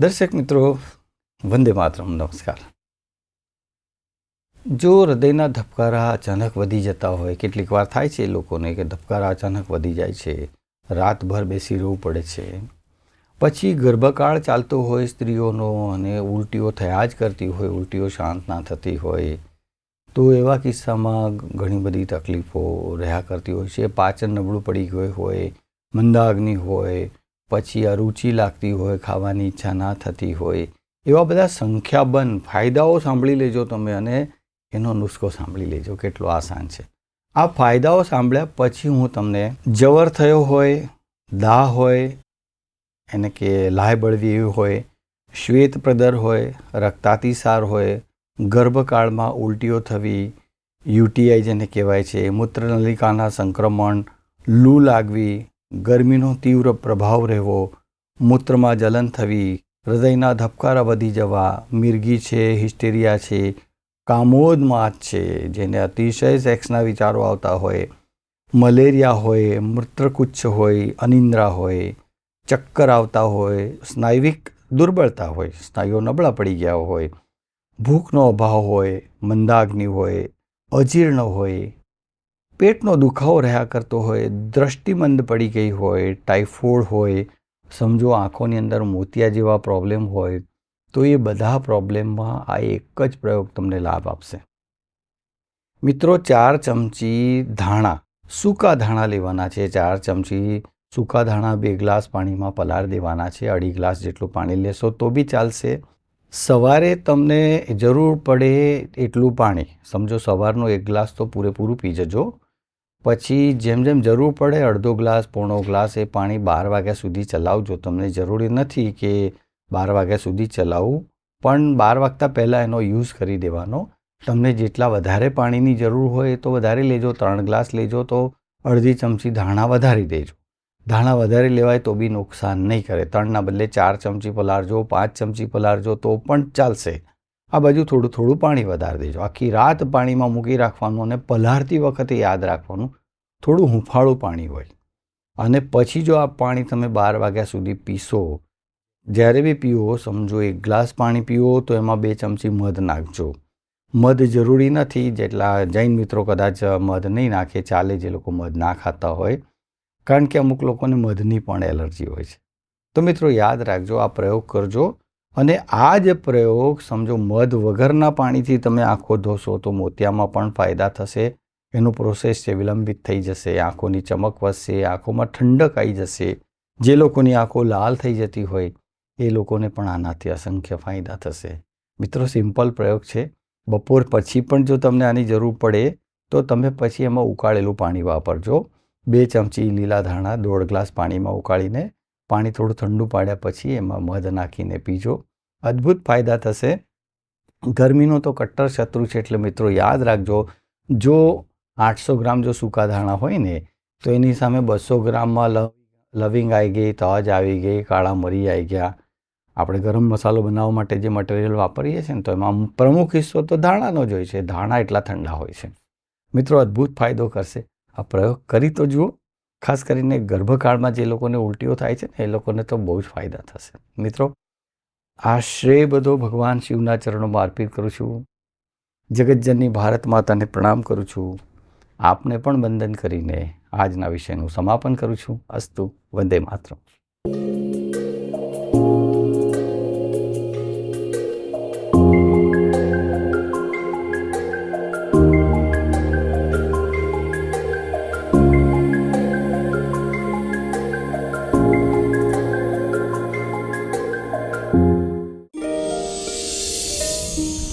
દર્શક મિત્રો, વંદે માતરમ, નમસ્કાર. જો હૃદયના ધબકારા અચાનક વધી જતા હોય, કેટલીક વાર થાય છે લોકોને કે ધબકારા અચાનક વધી જાય છે, રાતભર બેસી રહેવું પડે છે. પછી ગર્ભકાળ ચાલતો હોય, સ્ત્રીઓનો અને ઉલટીઓ થયા જ કરતી હોય, ઉલટીઓ શાંત ના થતી હોય, તો એવા કિસ્સામાં ઘણી બધી તકલીફો રહ્યા કરતી હોય છે. પાચન નબળું પડી ગયું હોય, મંદાગ્નિ હોય પછી અરુચિ લાગતી હોય, ખાવાની ઈચ્છા ના થતી હોય, એવા બધા સંખ્યાબંધ ફાયદાઓ સાંભળી લેજો તમે અને એનો નુસ્ખો સાંભળી લેજો. કેટલો આસાન છે. આ ફાયદાઓ સાંભળ્યા પછી હું તમને જવર થયો હોય, દાહ હોય, એને કે લાય બળવી હોય, શ્વેત પ્રદર હોય રક્તાતિસાર હોય, ગર્ભકાળમાં ઉલટીઓ થવી યુટીઆઈ જેને કહેવાય છે, મૂત્રનલિકાના સંક્રમણ, લૂ લાગવી ગરમીનો તીવ્ર પ્રભાવ રહેવો, મૂત્રમાં જલન થવી, હૃદયના ધબકારા વધી જવા, મિર્ગી છે, હિસ્ટેરિયા છે કામોદમાં છે, જેને અતિશય સેક્સના વિચારો આવતા હોય, મલેરિયા હોય, મૂત્રકુચ્છ હોય, અનિંદ્રા હોય, ચક્કર આવતા હોય, સ્નાયુવિક દુર્બળતા હોય, સ્નાયુઓ નબળા પડી ગયા હોય, ભૂખનો અભાવ હોય, મંદાગ્નિ હોય, અજીર્ણ હોય પેટનો દુખાવો રહ્યા કરતો હોય, દ્રષ્ટિમંદ પડી ગઈ હોય, ટાઇફોઇડ હોય, સમજો આંખોની અંદર મોતિયા જેવા પ્રોબ્લેમ હોય, તો એ બધા પ્રોબ્લેમમાં આ એક જ પ્રયોગ તમને લાભ આપશે. મિત્રો, ચાર ચમચી ધાણા, સૂકા ધાણા લેવાના છે. ચાર ચમચી સૂકા ધાણા બે ગ્લાસ પાણીમાં પલાળ દેવાના છે. અઢી ગ્લાસ જેટલું પાણી લેશો તો બી ચાલશે. સવારે તમને જરૂર પડે એટલું પાણી. સમજો, સવારનો એક ગ્લાસ તો પૂરેપૂરું પી જજો. પછી જેમ જેમ જરૂર પડે અડધો ગ્લાસ, પોણો ગ્લાસ એ પાણી બાર વાગ્યા સુધી ચલાવજો તમને જરૂરી નથી કે બાર વાગ્યા સુધી ચલાવવું પણ બાર વાગતા પહેલાં એનો યુઝ કરી દેવાનો. તમને જેટલા વધારે પાણીની જરૂર હોય તો વધારે લેજો. ત્રણ ગ્લાસ લેજો તો અડધી ચમચી ધાણા વધારી દેજો. ધાણા વધારે લેવાય તો બી નુકસાન નહીં કરે. ત્રણના બદલે ચાર ચમચી પલાળજો, પાંચ ચમચી પલાળજો તો પણ ચાલશે. આ બાજુ થોડું થોડું પાણી વધારી દેજો. આખી રાત પાણીમાં મૂકી રાખવાનું અને પલાળતી વખતે યાદ રાખવાનું. થોડું હુંફાળું પાણી હોય. અને પછી જો આ પાણી તમે બાર વાગ્યા સુધી પીશો, જ્યારે બી પીવો, સમજો એક ગ્લાસ પાણી પીવો, તો એમાં બે ચમચી મધ નાખજો. મધ જરૂરી નથી, જેટલા જૈન મિત્રો કદાચ મધ નહીં નાખે, ચાલે જે લોકો મધ ના ખાતા હોય. કારણ કે અમુક લોકોને મધની પણ એલર્જી હોય છે. તો મિત્રો યાદ રાખજો, આ પ્રયોગ કરજો. અને આ જ પ્રયોગ, સમજો, મધ વગરના પાણીથી તમે આંખો ધોશો તો મોતિયામાં પણ ફાયદા થશે. એનું પ્રોસેસ છે, વિલંબિત થઈ જશે, આંખોની ચમક વધશે, આંખોમાં ઠંડક આવી જશે. જે લોકોની આંખો લાલ થઈ જતી હોય, એ લોકોને પણ આનાથી અસંખ્ય ફાયદા થશે. મિત્રો સિમ્પલ પ્રયોગ છે. બપોર પછી પણ જો તમને આની જરૂર પડે, તો તમે પછી એમાં ઉકાળેલું પાણી વાપરજો. બે ચમચી લીલા ધાણા, દોઢ ગ્લાસ પાણીમાં ઉકાળીને, પાણી થોડું ઠંડુ પાડ્યા પછી એમાં મધ નાખીને પીજો. અદ્ભુત ફાયદા થશે. ગરમીનો તો કટ્ટર શત્રુ છે એટલે મિત્રો, યાદ રાખજો, જો આઠસો ગ્રામ જો સૂકા ધાણા હોય ને, તો એની સામે બસો ગ્રામમાં લવ લવિંગ આવી ગઈ, તજ આવી ગઈ, કાળા મરી આવી ગયા. આપણે ગરમ મસાલો બનાવવા માટે જે મટીરિયલ વાપરીએ છીએ ને, તો એમાં પ્રમુખ હિસ્સો તો ધાણાનો જ હોય છે. ધાણા એટલા ઠંડા હોય છે. મિત્રો, અદ્ભુત ફાયદો કરશે. આ પ્રયોગ કરી તો જુઓ. ખાસ કરીને ગર્ભકાળમાં જે લોકોને ઉલટીઓ થાય છે ને, એ લોકોને તો બહુ જ ફાયદા થશે. મિત્રો આ શ્રેય બધો ભગવાન શિવના ચરણોમાં અર્પિત કરું છું. જગતજનની ભારત માતાને પ્રણામ કરું છું. આપને પણ વંદન કરીને આજના વિષયનું સમાપન કરું છું. અસ્તુ વંદે માત્ર thank you